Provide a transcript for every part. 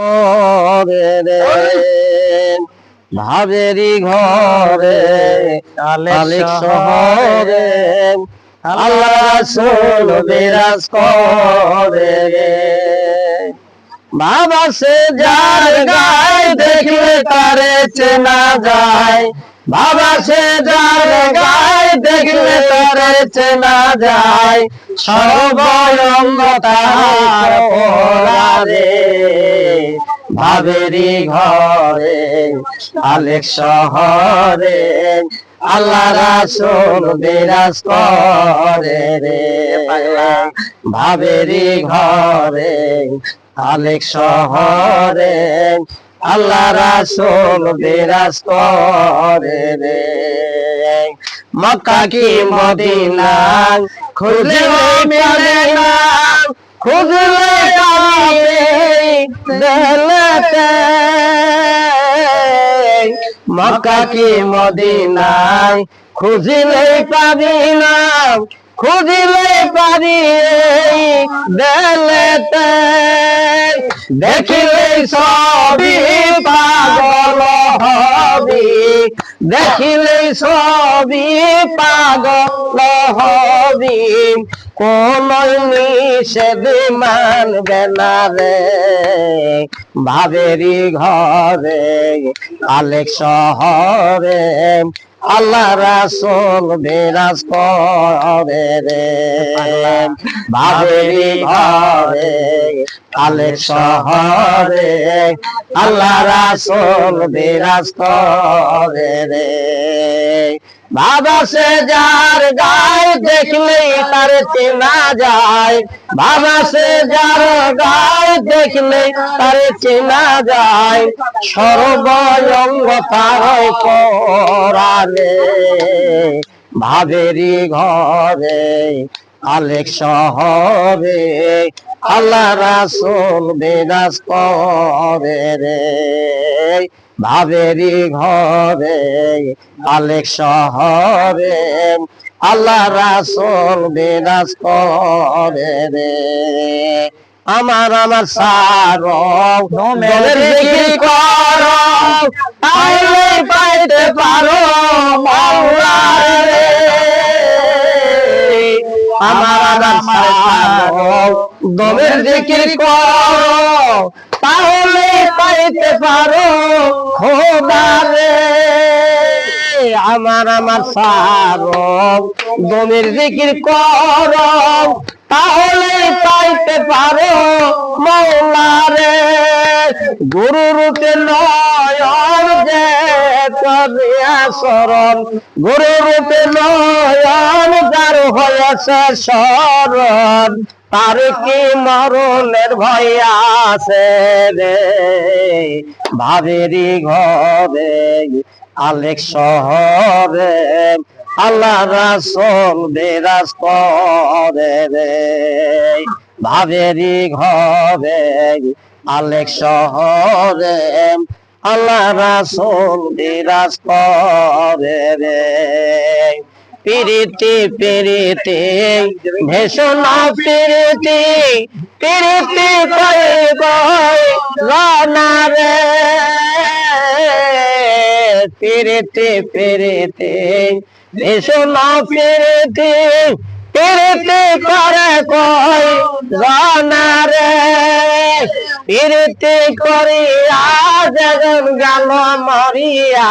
করে রে ভাবেরি ঘরে আলেক শহরে আল্লাহ রাসূল বিরাজ করে রে বাবা সে যার গায় দেখলে তারে চেনা যায়। বাবা সে যার গায় দেখলে তারে চেনা যায়। সর্বঙ্গ তার পরারে ভাবেরি ঘরে আলেক শহরে, আল্লাহ রাসূল বিরাজ করে রে ভাবেরি ঘরে আলেক শহরে, আল্লাহ রাসূল বিরাজ করে রে। মক্কা কি মদিনা, খুঁজলে মিলে না, খুঁজলে দেলতে মক্কা কি মদিনায়? খুঁজিলে পাবি না খুঁজিলে পারি দেলেতে দেখিলে সবই পাগল হবি। দেখিলে সবই পাগল হবি কোন নিষেধ মানবে না রে। ভাবেরি ঘরে আলেক শহরে আল্লাহ রাসুল বিরাজ করে রে। বাবেরি ঘরে কালে শহরে। আল্লাহ রাসুল বিরাজ করে রে। বাবা সে যার গায়ে দেখলেই তার চেনা যায়। বাবা সে যার গায়ে দেখলে তার চেনা যায়। সর্বঙ্গ তার পরালে ভাবেরি ঘরে আলেক শহরে আল্লাহ রাসূল বিরাজ করে রে। ভাবেরি ঘরে আলেক শহরে। আল্লাহ রাসূল বিরাজ করে রে। আমার আমার সার করো পাইতে পারো দলের জিকির করো। তাহলে পাইতে পারো। খোদা রে আমার আমার সারো দমের জিকির কর। তাহলে পাইতে পারো। মৌলা রে গুরু রূপে নয়ন যে করিয়া শরণ। গুরু রূপে নয়ন যার হয়েছে শরণ। তার কি মরণের ভয় আছে রে? ভাবেরি ঘরে আলেক শহরে, আল্লাহ রাসূল বিরাজ করে রে। ভাবেরি ঘরে আলেক শহরে, আল্লাহ রাসূল বিরাজ করে রে। পিরিতি পিরিতি ভেষণা পিরিতি পিরিতি কই গই রানা রে। পিরিতি পিরিতি ভেষণা পিরিতি পিরিতি করে কই রানা রে। পিরিতি করিয়া জগন গেল মরিয়া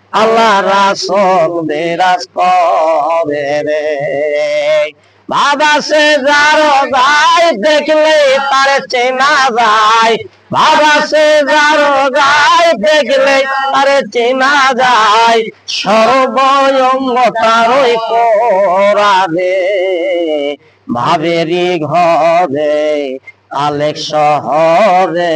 আল্লাহ রাসূল বিরাজ করে রে। বাবা সে যার গায় দেখলে তার চেনা যায়। বাবা সে যার গায় দেখলে তার চেনা যায়। সর্বঙ্গ তারই করাবে ভাবেরি ঘরে আলেক শহরে